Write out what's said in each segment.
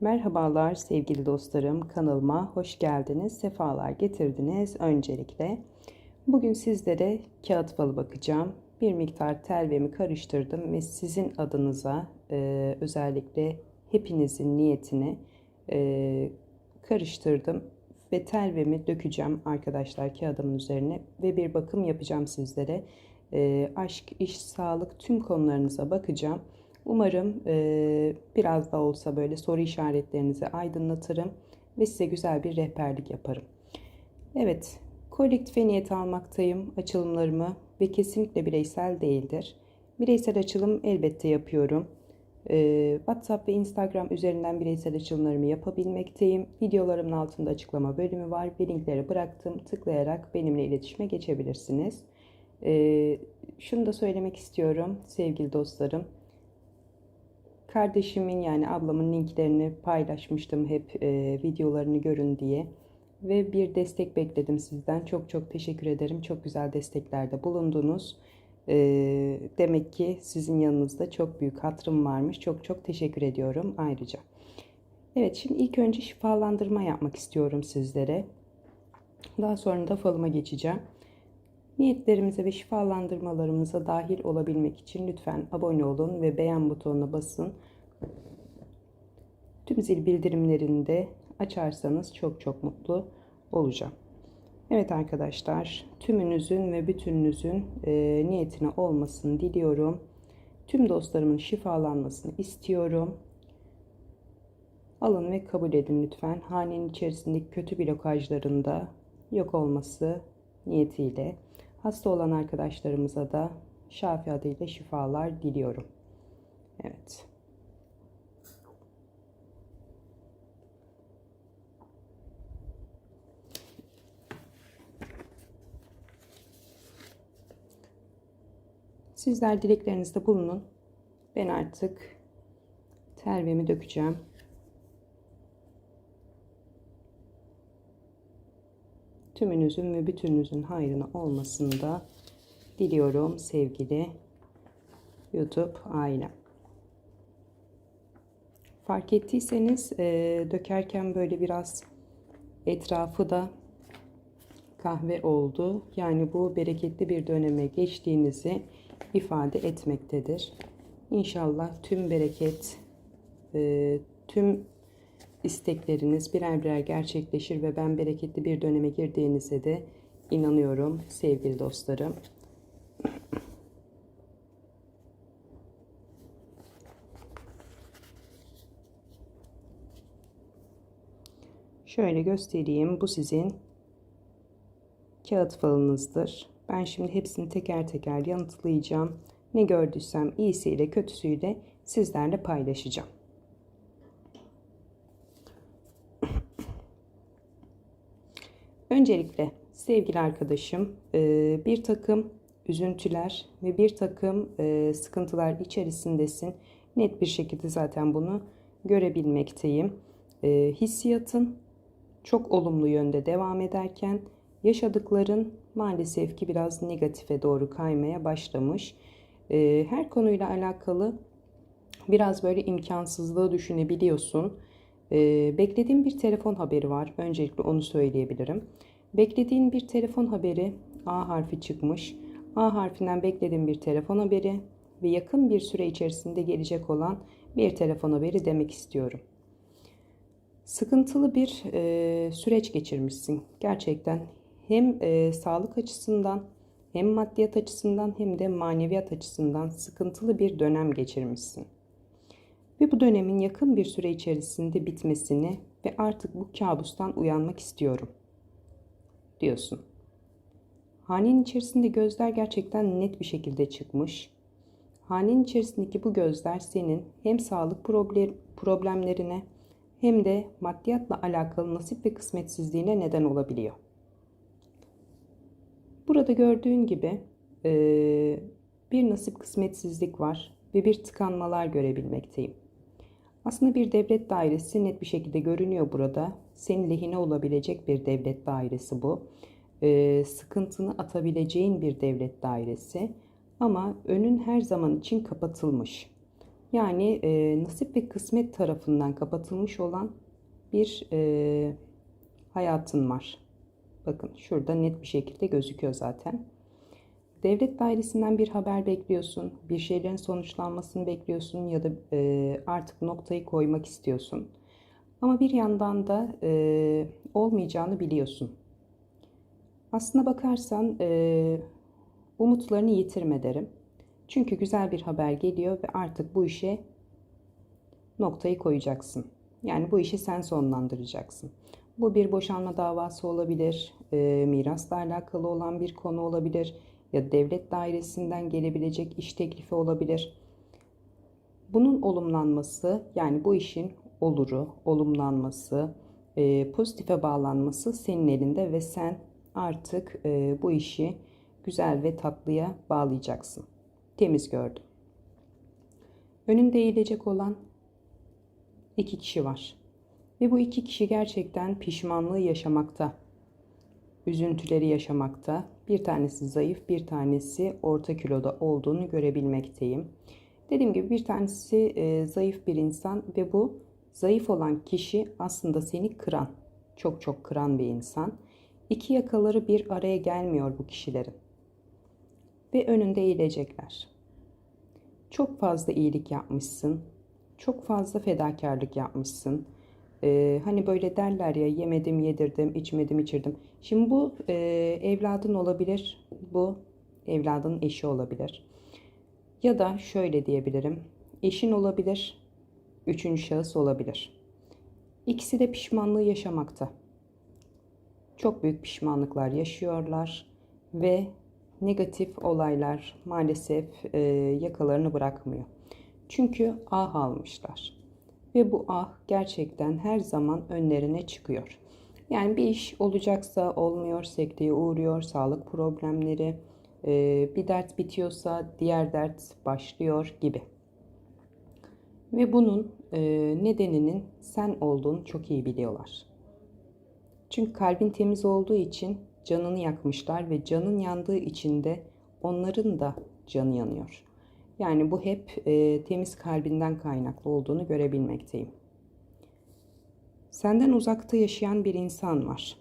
Merhabalar sevgili dostlarım kanalıma hoş geldiniz sefalar getirdiniz öncelikle. Bugün sizlere kağıt falı bakacağım. Bir miktar telvemi karıştırdım ve sizin adınıza e, özellikle hepinizin niyetini e, karıştırdım ve telvemi dökeceğim arkadaşlar kağıdımın üzerine ve bir bakım yapacağım sizlere. E, aşk iş sağlık tüm konularınıza bakacağım Umarım e, biraz da olsa böyle soru işaretlerinizi aydınlatırım ve size güzel bir rehberlik yaparım. Evet, kolektife niyet almaktayım açılımlarımı ve kesinlikle bireysel değildir. Bireysel açılım elbette yapıyorum. E, WhatsApp ve Instagram üzerinden bireysel açılımlarımı yapabilmekteyim. Videolarımın altında açıklama bölümü var ve linkleri bıraktım. Tıklayarak benimle iletişime geçebilirsiniz. E, şunu da söylemek istiyorum sevgili dostlarım. Kardeşimin yani ablamın linklerini paylaşmıştım hep e, videolarını görün diye. Ve bir destek bekledim sizden. Çok çok teşekkür ederim. Çok güzel desteklerde bulundunuz. E, demek ki sizin yanınızda çok büyük hatırım varmış. Çok çok teşekkür ediyorum ayrıca. Evet şimdi ilk önce şifalandırma yapmak istiyorum sizlere. Daha sonra da falıma geçeceğim. Niyetlerimize ve şifalandırmalarımıza dahil olabilmek için lütfen abone olun ve beğen butonuna basın. Tüm zil bildirimlerini de açarsanız çok çok mutlu olacağım. Evet arkadaşlar tümünüzün ve bütününüzün e, niyetine olmasını diliyorum. Tüm dostlarımın şifalanmasını istiyorum. Alın ve kabul edin lütfen. Hanenin içerisindeki kötü blokajlarında yok olması niyetiyle. Hasta olan arkadaşlarımıza da Şafi adıyla şifalar diliyorum. Evet. Sizler dileklerinizde bulunun. Ben artık telvemi dökeceğim. Tümünüzün ve bütününüzün hayrına olmasını da diliyorum sevgili YouTube ailem. Fark ettiyseniz e, dökerken böyle biraz etrafı da kahve oldu. Yani bu bereketli bir döneme geçtiğinizi ifade etmektedir. İnşallah tüm bereket, e, tüm istekleriniz birer birer gerçekleşir ve ben bereketli bir döneme girdiğinize de inanıyorum sevgili dostlarım. Şöyle göstereyim. Bu sizin kağıt falınızdır. Ben şimdi hepsini teker teker yanıtlayacağım. Ne gördüysem iyisiyle kötüsüyle sizlerle paylaşacağım. Öncelikle sevgili arkadaşım e, bir takım üzüntüler ve bir takım e, sıkıntılar içerisindesin. Net bir şekilde zaten bunu görebilmekteyim. E, hissiyatın çok olumlu yönde devam ederken yaşadıkların maalesef ki biraz negatife doğru kaymaya başlamış. Her konuyla alakalı biraz böyle imkansızlığı düşünebiliyorsun. Beklediğim bir telefon haberi var. Öncelikle onu söyleyebilirim. Beklediğin bir telefon haberi A harfi çıkmış. A harfinden beklediğin bir telefon haberi ve yakın bir süre içerisinde gelecek olan bir telefon haberi demek istiyorum. Sıkıntılı bir e, süreç geçirmişsin. Gerçekten hem e, sağlık açısından hem maddiyat açısından hem de maneviyat açısından sıkıntılı bir dönem geçirmişsin. Ve bu dönemin yakın bir süre içerisinde bitmesini ve artık bu kabustan uyanmak istiyorum diyorsun. Hanenin içerisinde gözler gerçekten net bir şekilde çıkmış. Hanenin içerisindeki bu gözler senin hem sağlık problemlerine hem de maddiyatla alakalı nasip ve kısmetsizliğine neden olabiliyor. Burada gördüğün gibi bir nasip kısmetsizlik var ve bir tıkanmalar görebilmekteyim. Aslında bir devlet dairesi net bir şekilde görünüyor burada. Senin lehine olabilecek bir devlet dairesi bu. Ee, sıkıntını atabileceğin bir devlet dairesi. Ama önün her zaman için kapatılmış. Yani e, nasip ve kısmet tarafından kapatılmış olan bir e, hayatın var. Bakın şurada net bir şekilde gözüküyor zaten. Devlet dairesinden bir haber bekliyorsun, bir şeylerin sonuçlanmasını bekliyorsun ya da e, artık noktayı koymak istiyorsun. Ama bir yandan da e, olmayacağını biliyorsun. Aslına bakarsan e, umutlarını yitirme derim. Çünkü güzel bir haber geliyor ve artık bu işe noktayı koyacaksın. Yani bu işi sen sonlandıracaksın. Bu bir boşanma davası olabilir, e, mirasla alakalı olan bir konu olabilir ya devlet dairesinden gelebilecek iş teklifi olabilir. Bunun olumlanması yani bu işin oluru, olumlanması, e, pozitife bağlanması senin elinde ve sen artık e, bu işi güzel ve tatlıya bağlayacaksın. Temiz gördüm. Önünde eğilecek olan iki kişi var. Ve bu iki kişi gerçekten pişmanlığı yaşamakta. Üzüntüleri yaşamakta. Bir tanesi zayıf, bir tanesi orta kiloda olduğunu görebilmekteyim. Dediğim gibi bir tanesi e, zayıf bir insan ve bu zayıf olan kişi aslında seni kıran, çok çok kıran bir insan. İki yakaları bir araya gelmiyor bu kişilerin. Ve önünde eğilecekler. Çok fazla iyilik yapmışsın. Çok fazla fedakarlık yapmışsın. Ee, hani böyle derler ya yemedim, yedirdim, içmedim, içirdim. Şimdi bu e, evladın olabilir. Bu evladın eşi olabilir. Ya da şöyle diyebilirim. Eşin olabilir. Üçüncü şahıs olabilir. İkisi de pişmanlığı yaşamakta. Çok büyük pişmanlıklar yaşıyorlar ve negatif olaylar maalesef e, yakalarını bırakmıyor. Çünkü ah almışlar. Ve bu ah gerçekten her zaman önlerine çıkıyor. Yani bir iş olacaksa olmuyor, sekteye uğruyor, sağlık problemleri, e, bir dert bitiyorsa diğer dert başlıyor gibi. Ve bunun e, nedeninin sen olduğunu çok iyi biliyorlar. Çünkü kalbin temiz olduğu için canını yakmışlar ve canın yandığı için de onların da canı yanıyor. Yani bu hep e, temiz kalbinden kaynaklı olduğunu görebilmekteyim. Senden uzakta yaşayan bir insan var.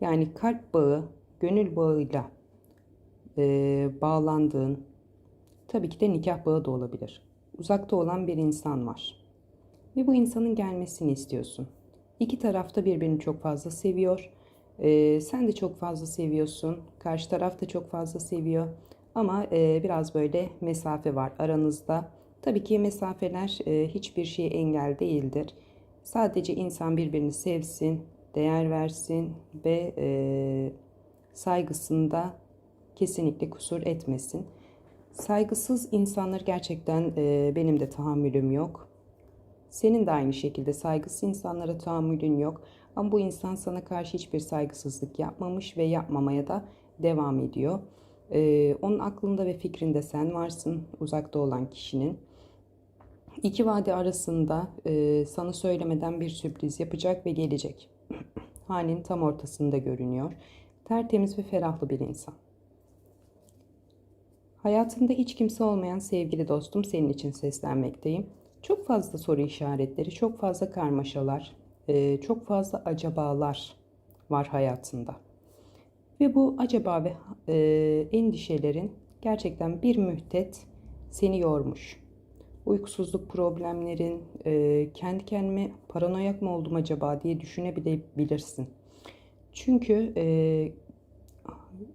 Yani kalp bağı, gönül bağıyla e, bağlandığın, tabii ki de nikah bağı da olabilir. Uzakta olan bir insan var. Ve bu insanın gelmesini istiyorsun. İki tarafta birbirini çok fazla seviyor ee, sen de çok fazla seviyorsun. Karşı taraf da çok fazla seviyor. Ama e, biraz böyle mesafe var aranızda. Tabii ki mesafeler e, hiçbir şeye engel değildir. Sadece insan birbirini sevsin, değer versin ve e, saygısında kesinlikle kusur etmesin. Saygısız insanlar gerçekten e, benim de tahammülüm yok. Senin de aynı şekilde saygısız insanlara tahammülün yok. Ama bu insan sana karşı hiçbir saygısızlık yapmamış ve yapmamaya da devam ediyor. Ee, onun aklında ve fikrinde sen varsın uzakta olan kişinin. İki vade arasında e, sana söylemeden bir sürpriz yapacak ve gelecek. Hanin tam ortasında görünüyor. Tertemiz ve ferahlı bir insan. Hayatında hiç kimse olmayan sevgili dostum senin için seslenmekteyim. Çok fazla soru işaretleri, çok fazla karmaşalar, e, çok fazla acabalar var hayatında. Ve bu acaba ve e, endişelerin gerçekten bir müddet seni yormuş. Uykusuzluk problemlerin, e, kendi kendime paranoyak mı oldum acaba diye düşünebilirsin. Çünkü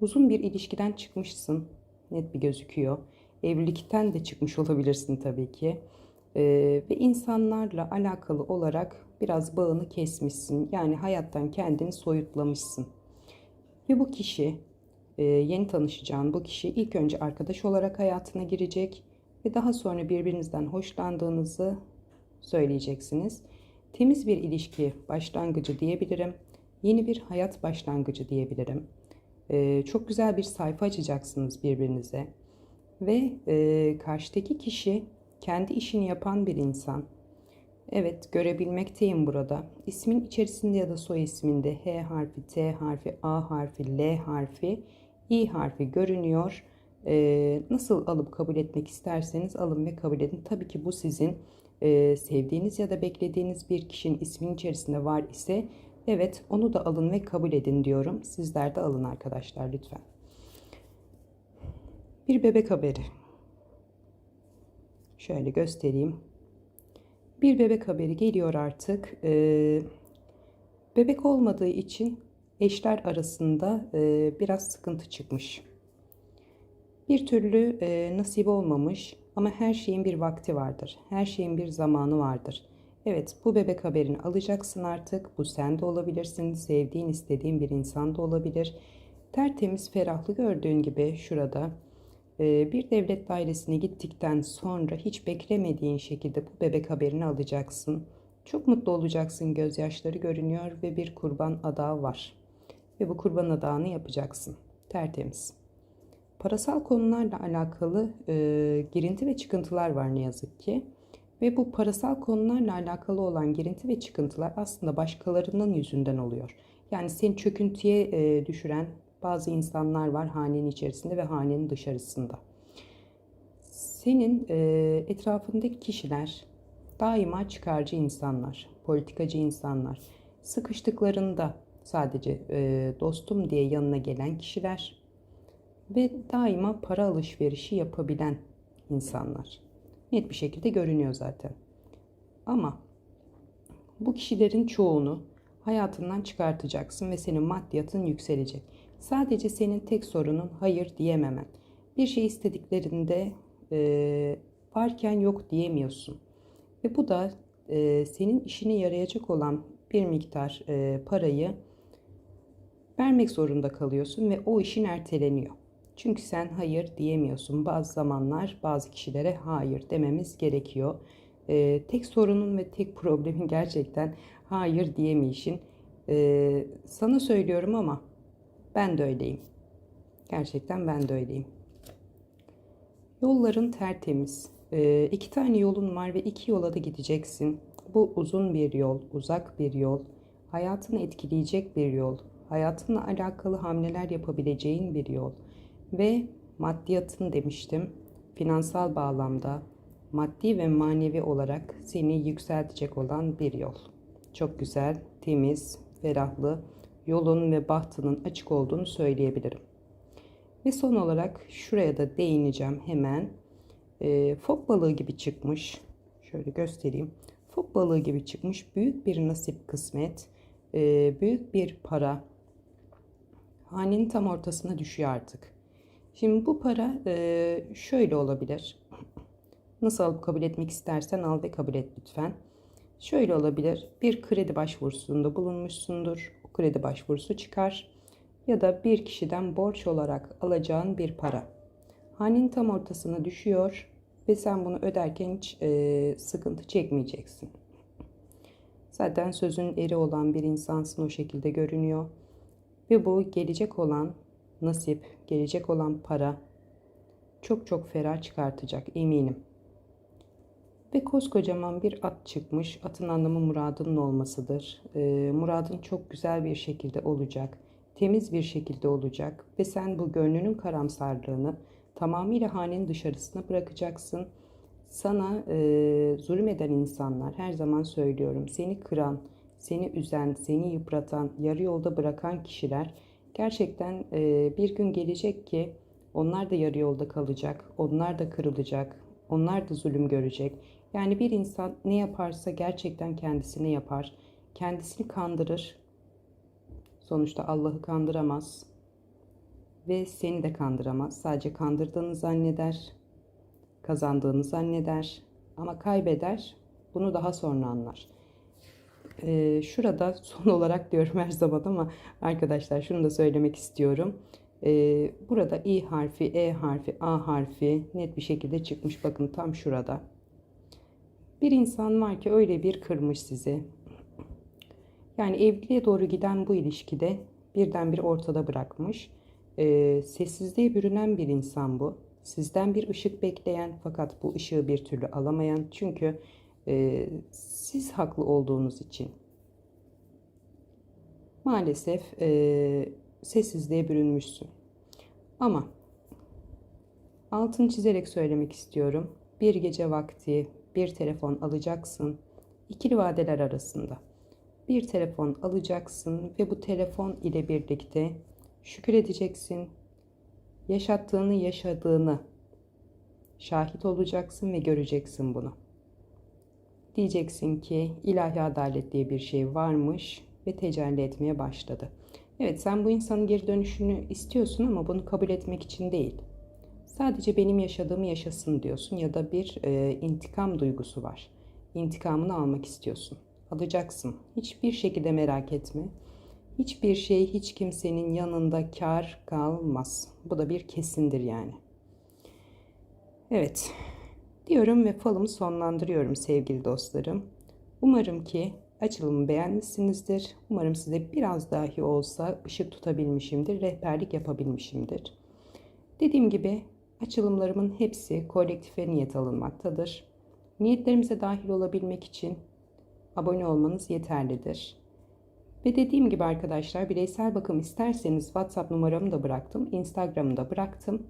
uzun bir ilişkiden çıkmışsın, net bir gözüküyor. Evlilikten de çıkmış olabilirsin tabii ki. E, ve insanlarla alakalı olarak biraz bağını kesmişsin. Yani hayattan kendini soyutlamışsın. Ve bu kişi, e, yeni tanışacağın bu kişi ilk önce arkadaş olarak hayatına girecek ve daha sonra birbirinizden hoşlandığınızı söyleyeceksiniz. Temiz bir ilişki başlangıcı diyebilirim. Yeni bir hayat başlangıcı diyebilirim. E, çok güzel bir sayfa açacaksınız birbirinize. Ve e, karşıdaki kişi kendi işini yapan bir insan Evet görebilmekteyim burada. İsmin içerisinde ya da soy isminde H harfi, T harfi, A harfi, L harfi, İ harfi görünüyor. Ee, nasıl alıp kabul etmek isterseniz alın ve kabul edin. Tabii ki bu sizin e, sevdiğiniz ya da beklediğiniz bir kişinin isminin içerisinde var ise evet onu da alın ve kabul edin diyorum. Sizler de alın arkadaşlar lütfen. Bir bebek haberi. Şöyle göstereyim. Bir bebek haberi geliyor artık. Ee, bebek olmadığı için eşler arasında e, biraz sıkıntı çıkmış. Bir türlü e, nasip olmamış ama her şeyin bir vakti vardır. Her şeyin bir zamanı vardır. Evet bu bebek haberini alacaksın artık. Bu sen de olabilirsin. Sevdiğin, istediğin bir insan da olabilir. Tertemiz, ferahlı gördüğün gibi şurada e, bir devlet dairesine gittikten sonra hiç beklemediğin şekilde bu bebek haberini alacaksın. Çok mutlu olacaksın. Gözyaşları görünüyor ve bir kurban adağı var. Ve bu kurban adağını yapacaksın. Tertemiz. Parasal konularla alakalı e, girinti ve çıkıntılar var ne yazık ki. Ve bu parasal konularla alakalı olan girinti ve çıkıntılar aslında başkalarının yüzünden oluyor. Yani seni çöküntüye e, düşüren bazı insanlar var hanenin içerisinde ve hanenin dışarısında. Senin e, etrafındaki kişiler daima çıkarcı insanlar, politikacı insanlar. Sıkıştıklarında sadece e, dostum diye yanına gelen kişiler ve daima para alışverişi yapabilen insanlar. Net bir şekilde görünüyor zaten. Ama bu kişilerin çoğunu hayatından çıkartacaksın ve senin maddiyatın yükselecek. Sadece senin tek sorunun hayır diyememen. Bir şey istediklerinde e, varken yok diyemiyorsun. Ve bu da e, senin işine yarayacak olan bir miktar e, parayı vermek zorunda kalıyorsun ve o işin erteleniyor. Çünkü sen hayır diyemiyorsun. Bazı zamanlar bazı kişilere hayır dememiz gerekiyor. Ee, tek sorunun ve tek problemin gerçekten hayır diyemeyişin. Ee, sana söylüyorum ama ben de öyleyim. Gerçekten ben de öyleyim. Yolların tertemiz. Ee, iki tane yolun var ve iki yola da gideceksin. Bu uzun bir yol, uzak bir yol, hayatını etkileyecek bir yol, hayatınla alakalı hamleler yapabileceğin bir yol ve maddiyatın demiştim. Finansal bağlamda maddi ve manevi olarak seni yükseltecek olan bir yol. Çok güzel, temiz, ferahlı, yolun ve bahtının açık olduğunu söyleyebilirim. Ve son olarak şuraya da değineceğim hemen. E, fok balığı gibi çıkmış. Şöyle göstereyim. Fok balığı gibi çıkmış. Büyük bir nasip kısmet. E, büyük bir para. Hanenin tam ortasına düşüyor artık. Şimdi bu para şöyle olabilir. Nasıl alıp kabul etmek istersen al ve kabul et lütfen. Şöyle olabilir. Bir kredi başvurusunda bulunmuşsundur. O kredi başvurusu çıkar. Ya da bir kişiden borç olarak alacağın bir para. Hanenin tam ortasına düşüyor ve sen bunu öderken hiç sıkıntı çekmeyeceksin. Zaten sözün eri olan bir insansın o şekilde görünüyor. Ve bu gelecek olan nasip, gelecek olan para çok çok ferah çıkartacak eminim. Ve koskocaman bir at çıkmış. Atın anlamı muradının olmasıdır. E, muradın çok güzel bir şekilde olacak. Temiz bir şekilde olacak. Ve sen bu gönlünün karamsarlığını tamamıyla hanenin dışarısına bırakacaksın. Sana e, zulmeden insanlar her zaman söylüyorum. Seni kıran, seni üzen, seni yıpratan, yarı yolda bırakan kişiler Gerçekten e, bir gün gelecek ki onlar da yarı yolda kalacak, onlar da kırılacak, onlar da zulüm görecek. Yani bir insan ne yaparsa gerçekten kendisine yapar, kendisini kandırır. Sonuçta Allah'ı kandıramaz ve seni de kandıramaz. Sadece kandırdığını zanneder, kazandığını zanneder ama kaybeder. Bunu daha sonra anlar. Ee, şurada son olarak diyorum her zaman ama arkadaşlar şunu da söylemek istiyorum. Ee, burada i harfi, e harfi, a harfi net bir şekilde çıkmış. Bakın tam şurada. Bir insan var ki öyle bir kırmış sizi. Yani evliliğe doğru giden bu ilişkide birdenbire ortada bırakmış. Ee, sessizliğe bürünen bir insan bu. Sizden bir ışık bekleyen fakat bu ışığı bir türlü alamayan. Çünkü e, siz haklı olduğunuz için maalesef e, sessizliğe bürünmüşsün. Ama Altını çizerek söylemek istiyorum. Bir gece vakti bir telefon alacaksın. İkili vadeler arasında. Bir telefon alacaksın ve bu telefon ile birlikte şükür edeceksin. Yaşattığını, yaşadığını şahit olacaksın ve göreceksin bunu. Diyeceksin ki ilahi adalet diye bir şey varmış ve tecelli etmeye başladı. Evet sen bu insanın geri dönüşünü istiyorsun ama bunu kabul etmek için değil. Sadece benim yaşadığımı yaşasın diyorsun ya da bir e, intikam duygusu var. İntikamını almak istiyorsun. Alacaksın. Hiçbir şekilde merak etme. Hiçbir şey hiç kimsenin yanında kar kalmaz. Bu da bir kesindir yani. Evet. Diyorum ve falımı sonlandırıyorum sevgili dostlarım. Umarım ki açılımı beğenmişsinizdir. Umarım size biraz dahi olsa ışık tutabilmişimdir, rehberlik yapabilmişimdir. Dediğim gibi açılımlarımın hepsi kolektife niyet alınmaktadır. Niyetlerimize dahil olabilmek için abone olmanız yeterlidir. Ve dediğim gibi arkadaşlar bireysel bakım isterseniz WhatsApp numaramı da bıraktım, Instagram'ı da bıraktım.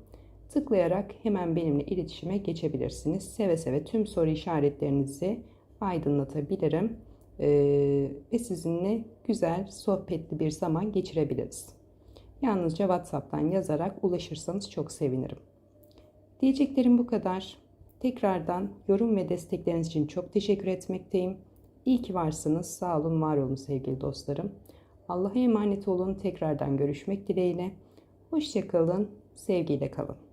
Tıklayarak hemen benimle iletişime geçebilirsiniz. Seve seve tüm soru işaretlerinizi aydınlatabilirim. Ee, ve sizinle güzel, sohbetli bir zaman geçirebiliriz. Yalnızca WhatsApp'tan yazarak ulaşırsanız çok sevinirim. Diyeceklerim bu kadar. Tekrardan yorum ve destekleriniz için çok teşekkür etmekteyim. İyi ki varsınız. Sağ olun, var olun sevgili dostlarım. Allah'a emanet olun. Tekrardan görüşmek dileğiyle. Hoşçakalın. Sevgiyle kalın.